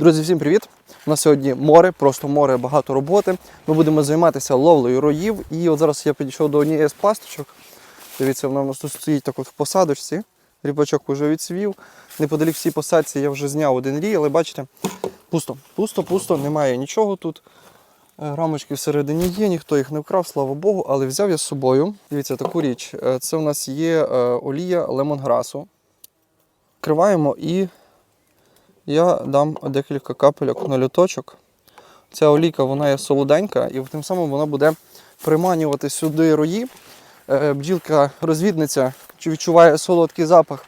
Друзі, всім привіт! У нас сьогодні море, просто море, багато роботи. Ми будемо займатися ловлею роїв. І от зараз я підійшов до однієї з пасточок. Дивіться, вона у нас тут стоїть так от в посадочці. Ріпачок вже відсвів. Неподалік всій посадці я вже зняв один рій, але бачите, пусто, пусто, пусто, немає нічого тут. Е, Рамочки всередині є, ніхто їх не вкрав, слава Богу, але взяв я з собою. Дивіться, таку річ. Е, Це у нас є е, олія лемонграсу. Вкриваємо і я дам декілька капельок на люточок. Ця олійка вона є солоденька, і тим самим вона буде приманювати сюди рої. Е, Бджілка розвідниця чи відчуває солодкий запах,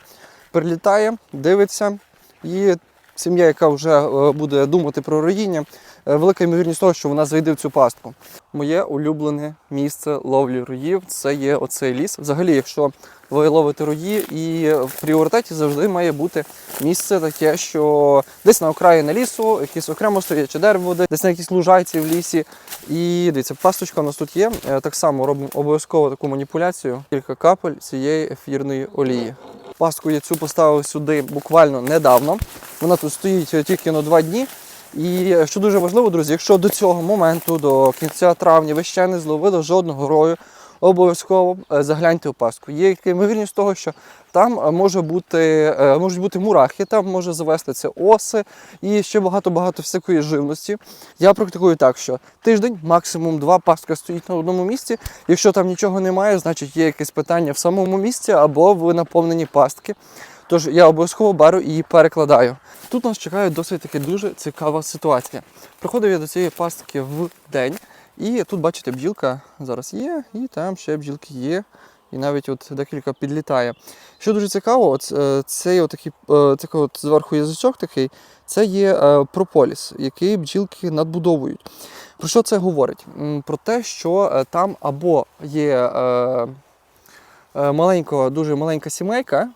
прилітає, дивиться. І сім'я, яка вже е, буде думати про роїння, велика ймовірність того, що вона зайде в цю пастку. Моє улюблене місце ловлі роїв це є оцей ліс. Взагалі, якщо ви ловите рої, і в пріоритеті завжди має бути місце таке, що десь на окраїні лісу, якесь окремо стояче дерево, десь на якійсь лужайці в лісі. І дивіться, пасточка у нас тут є. Е, Так само робимо обов'язково таку маніпуляцію. Кілька капель цієї ефірної олії. Пастку я цю поставив сюди буквально недавно. Вона тут стоїть е, тільки на два дні. І е, що дуже важливо, друзі, якщо до цього моменту, до кінця травня, ви ще не зловили жодного рою, обов'язково е, загляньте у пастку. Є ймовірність того, що там е, може бути, можуть бути мурахи, там може завестися оси і ще багато-багато всякої живності. Я практикую так, що тиждень, максимум два пастка стоїть на одному місці. Якщо там нічого немає, значить є якесь питання в самому місці або в наповненні пастки. Тож я обов'язково беру і перекладаю. Тут нас чекає досить таки дуже цікава ситуація. Приходив я до цієї пастки в день, і тут, бачите, бджілка зараз є, і там ще бджілки є. І навіть от декілька підлітає. Що дуже цікаво, от, е, цей отакий, е, такий от зверху язичок такий, це є е, прополіс, який бджілки надбудовують. Про що це говорить? Про те, що там або є маленька, дуже маленька сімейка,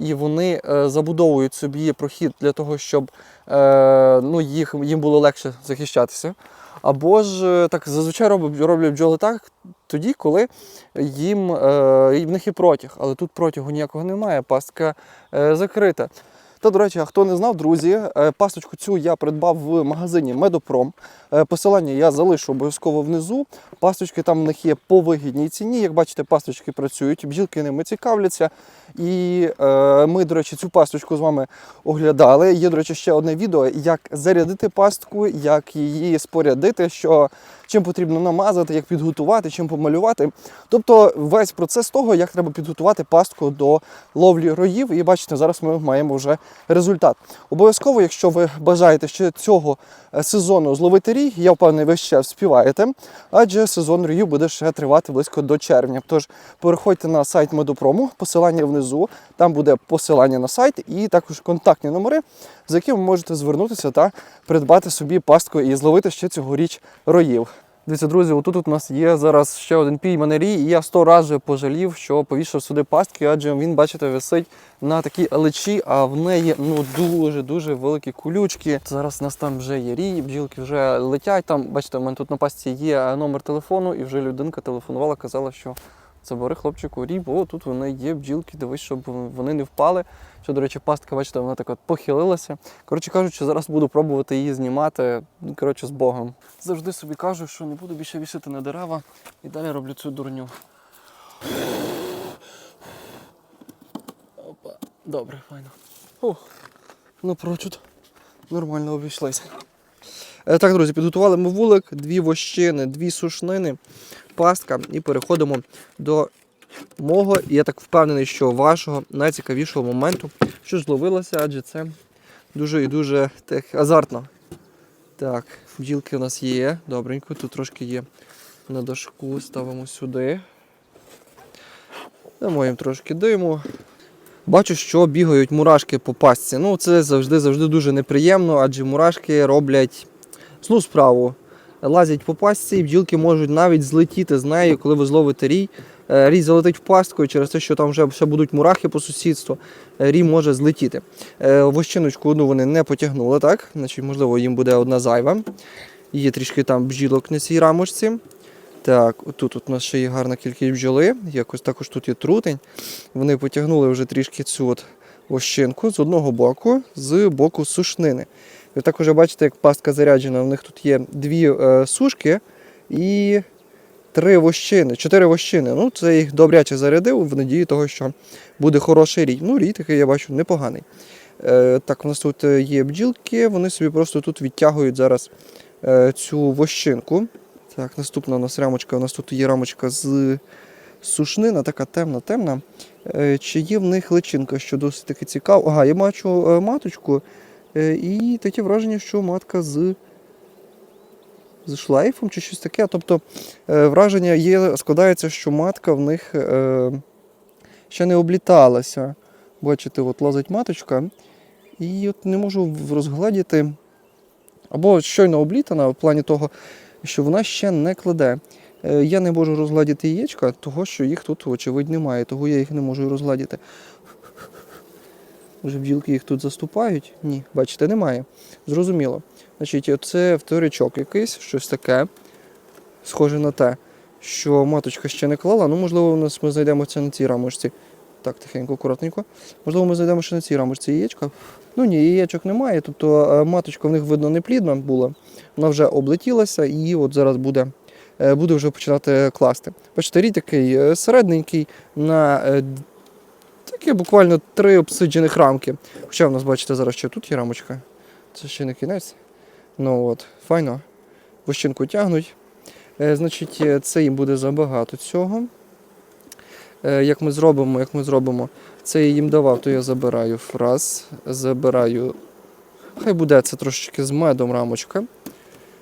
і вони е, забудовують собі прохід для того, щоб е, ну, їх, їм було легше захищатися. Або ж е, так зазвичай роблять, роблять бджоли так тоді, коли їм в них є протяг, але тут протягу ніякого немає, пастка закрита. Та, до речі, хто не знав, друзі, е, пасточку цю я придбав в магазині Медопром. Е, Посилання я залишу обов'язково внизу. Пасточки там в них є по вигідній ціні. Як бачите, пасточки працюють, бджілки ними цікавляться. І е, ми, до речі, цю пасточку з вами оглядали. Є, до речі, ще одне відео, як зарядити пастку, як її спорядити, що чим потрібно намазати, як підготувати, чим помалювати. Тобто весь процес того, як треба підготувати пастку до ловлі роїв. І бачите, зараз ми маємо вже результат. Обов'язково, якщо ви бажаєте ще цього е, сезону зловити рій, я впевнений, ви ще вспіваєте, адже сезон роїв буде ще тривати близько до червня. Тож переходьте на сайт Медопрому, посилання внизу, там буде посилання на сайт і також контактні номери, за якими ви можете звернутися та придбати собі пастку і зловити ще цьогоріч роїв. Дивіться, друзі, отут у нас є зараз ще один пійманий рій, і я сто разів пожалів, що повішав сюди пастки, адже він, бачите, висить на такій алечі, а в неї ну дуже-дуже великі колючки. Зараз у нас там вже є рій, бджілки вже летять. Там, бачите, у мене тут на пастці є номер телефону, і вже людинка телефонувала, казала, що забери хлопчику рій, бо тут вони є бджілки, дивись, щоб вони не впали. Що, до речі, пастка, бачите, вона так от похилилася. Коротше кажучи, зараз буду пробувати її знімати. Ну, Коротше, з Богом. Завжди собі кажу, що не буду більше вісити на дерева і далі роблю цю дурню. Опа. Добре, файно. Ух, напрочуд. Нормально обійшлися. Е, Так, друзі, підготували ми вулик, дві вощини, дві сушнини, пастка і переходимо до мого, і я так впевнений, що вашого найцікавішого моменту, що зловилося, адже це дуже і дуже так, азартно. Так, бджілки у нас є, добренько, тут трошки є на дошку, ставимо сюди. Дамо їм трошки диму. Бачу, що бігають мурашки по пастці. Ну, це завжди завжди дуже неприємно, адже мурашки роблять злу справу. Лазять по пастці, і бджілки можуть навіть злетіти з нею, коли ви зловите рій. Е, Рій залетить в пастку, і через те, що там вже ще будуть мурахи по сусідству, е, рій може злетіти. Е, Вощиночку одну вони не потягнули, так? Значить, можливо, їм буде одна зайва. Є трішки там бджілок на цій рамочці. Так, тут у нас ще є гарна кількість бджоли. Якось також тут є трутень. Вони потягнули вже трішки цю от вощинку з одного боку, з боку сушнини. Ви також бачите, як пастка заряджена. У них тут є дві е, сушки і три вощини, чотири вощини. Ну, це їх добряче зарядив в надії того, що буде хороший рій. Ну, рій такий, я бачу, непоганий. Е, так, у нас тут е, є бджілки, вони собі просто тут відтягують зараз цю вощинку. Так, наступна у нас рамочка. У нас тут є рамочка з сушнина, така темна, темна. Е, Чи є в них личинка, що досить таки цікаво. Ага, я бачу маточку, і таке враження, що матка з, з шлейфом чи щось таке. Тобто е, враження є, складається, що матка в них е, ще не обліталася. Бачите, от лазить маточка, і от не можу розгледіти. Або щойно облітана в плані того, що вона ще не кладе. Е, Я не можу розгладіти яєчка, того що їх тут, очевидь, немає, того я їх не можу розгладіти. Вже бджілки їх тут заступають? Ні, бачите, немає. Зрозуміло. Значить, це вторичок якийсь, щось таке, схоже на те, що маточка ще не клала. Ну, можливо, у нас ми знайдемо це на цій рамочці. Так, тихенько, акуратненько. Можливо, ми знайдемо ще на цій рамочці яєчка. Ну ні, яєчок немає, тобто е, маточка в них видно не плідна була. Вона вже облетілася і от зараз буде, е, буде вже починати класти. Бачите, рій такий е, середненький на таке буквально три обсиджених рамки. Хоча в нас, бачите, зараз ще тут є рамочка. Це ще не кінець. Ну от, файно. Вощинку тягнуть. Е, Значить, е, це їм буде забагато цього. Е, Як ми зробимо, як ми зробимо, це я їм давав, то я забираю фраз, забираю. Хай буде це трошечки з медом рамочка.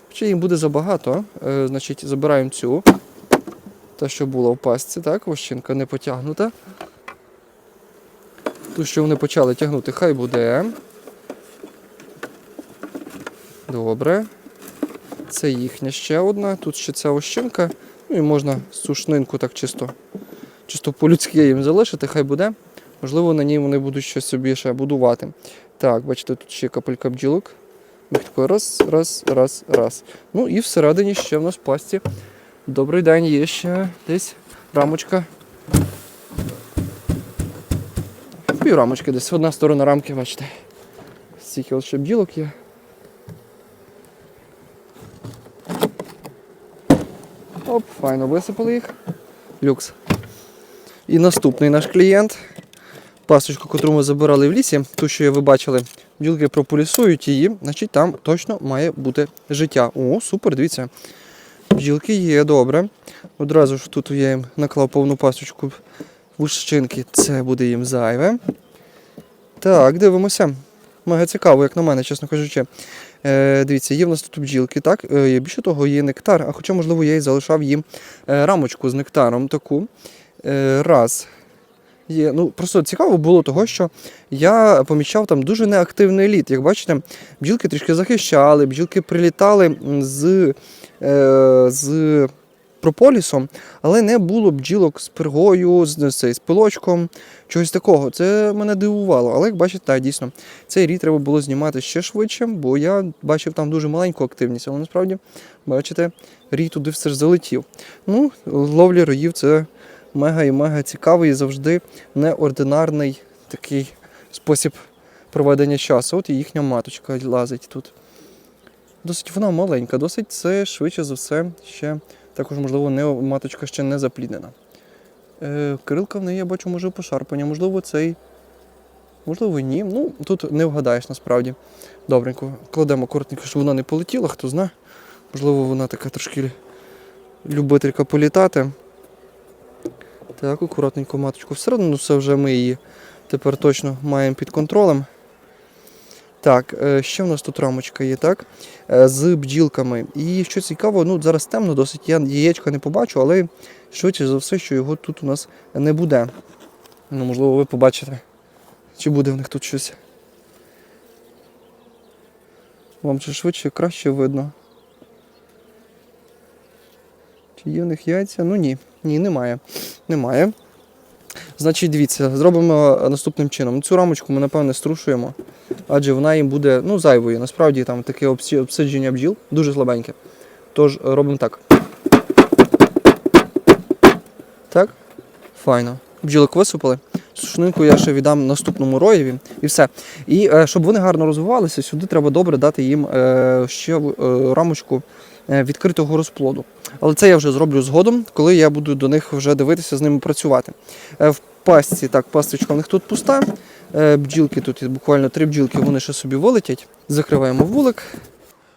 Хоча їм буде забагато. Е, Значить, забираємо цю. Та, що була в пастці, так, вощинка не потягнута. Ту, що вони почали тягнути, хай буде. Добре. Це їхня ще одна. Тут ще ця ощинка. Ну і можна сушнинку так чисто, чисто по-людськи їм залишити, хай буде. Можливо, на ній вони будуть щось собі ще будувати. Так, бачите, тут ще капелька бджілок. Тако раз, раз, раз, раз. Ну і всередині ще в нас пасті. Добрий день, є ще десь рамочка. Пів рамочки десь. Одна сторона рамки, бачите. Стільки ще бджілок є. Оп, файно висипали їх. Люкс. І наступний наш клієнт. Пасочку, яку ми забирали в лісі, ту, що ви бачили, бджілки прополісують її, значить там точно має бути життя. О, супер, дивіться. Бджілки є, добре. Одразу ж тут я їм наклав повну пасочку вущинки, це буде їм зайве. Так, дивимося. Мега цікаво, як на мене, чесно кажучи. Е, дивіться, є в нас тут бджілки, так? Е, більше того, є нектар, а хоча, можливо, я і залишав їм е, рамочку з нектаром таку. Е, раз. Є, ну, просто цікаво було того, що я помічав там дуже неактивний лід. Як бачите, бджілки трішки захищали, бджілки прилітали з, е, з прополісом, але не було бджілок з пергою, з, з, з пилочком, чогось такого. Це мене дивувало. Але як бачите, так, дійсно, цей рід треба було знімати ще швидше, бо я бачив там дуже маленьку активність, але насправді, бачите, рій туди все ж залетів. Ну, ловлі роїв це мега і мега цікавий і завжди неординарний такий спосіб проведення часу. От і їхня маточка лазить тут. Досить вона маленька, досить це швидше за все ще також, можливо, не, маточка ще не запліднена. Е, Кирилка в неї, я бачу, може пошарпання, можливо, цей. Можливо, ні. Ну, тут не вгадаєш насправді. Добренько, кладемо коротенько, щоб вона не полетіла, хто знає. Можливо, вона така трошки любителька політати. Так, акуратненько маточку всередину, все вже ми її тепер точно маємо під контролем. Так, е, ще в нас тут рамочка є, так? Е, З бджілками. І що цікаво, ну зараз темно, досить я яєчка не побачу, але швидше за все, що його тут у нас не буде. Ну, можливо, ви побачите, чи буде в них тут щось. Вам чи швидше краще видно. Чи є в них яйця? Ну ні. Ні, немає. Немає. Значить, дивіться, зробимо наступним чином. Цю рамочку ми, напевне, струшуємо, адже вона їм буде ну, зайвою. Насправді там таке обсидження бджіл дуже слабеньке. Тож робимо так. Так? Файно. Бджілок висипали. Сушнинку я ще віддам наступному роєві і все. І е, щоб вони гарно розвивалися, сюди треба добре дати їм е, ще е, рамочку е, відкритого розплоду. Але це я вже зроблю згодом, коли я буду до них вже дивитися, з ними працювати. Е, в пастці, так, пасточка у них тут пуста. Е, бджілки тут буквально три бджілки, вони ще собі вилетять. Закриваємо вулик.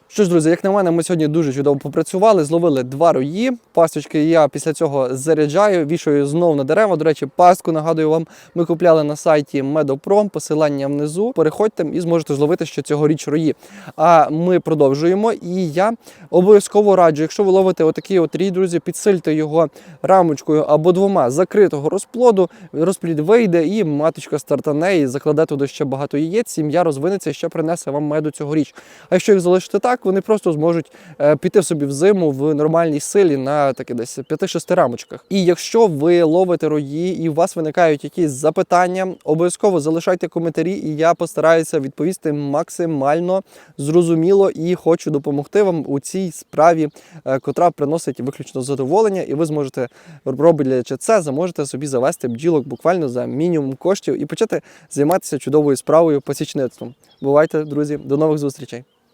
Що ж, друзі, як на мене, ми сьогодні дуже чудово попрацювали, зловили два рої. Пасточки я після цього заряджаю, вішаю знов на дерева. До речі, пастку нагадую вам, ми купляли на сайті Медопром, посилання внизу. Переходьте і зможете зловити ще цьогоріч рої. А ми продовжуємо. І я обов'язково раджу, якщо ви ловите отакий от рій, друзі, підсильте його рамочкою або двома закритого розплоду. Розплід вийде, і маточка стартане, і закладе туди ще багато яєць. Сім'я розвинеться і ще принесе вам меду цьогоріч. А якщо їх залишити так, вони просто зможуть е, піти собі в зиму в нормальній силі на таки десь 5-6 рамочках. І якщо ви ловите рої і у вас виникають якісь запитання, обов'язково залишайте коментарі, і я постараюся відповісти максимально зрозуміло і хочу допомогти вам у цій справі, е, котра приносить виключно задоволення, і ви зможете, роблячи це, зможете собі завести бджілок буквально за мінімум коштів і почати займатися чудовою справою посічництвом. Бувайте, друзі, до нових зустрічей!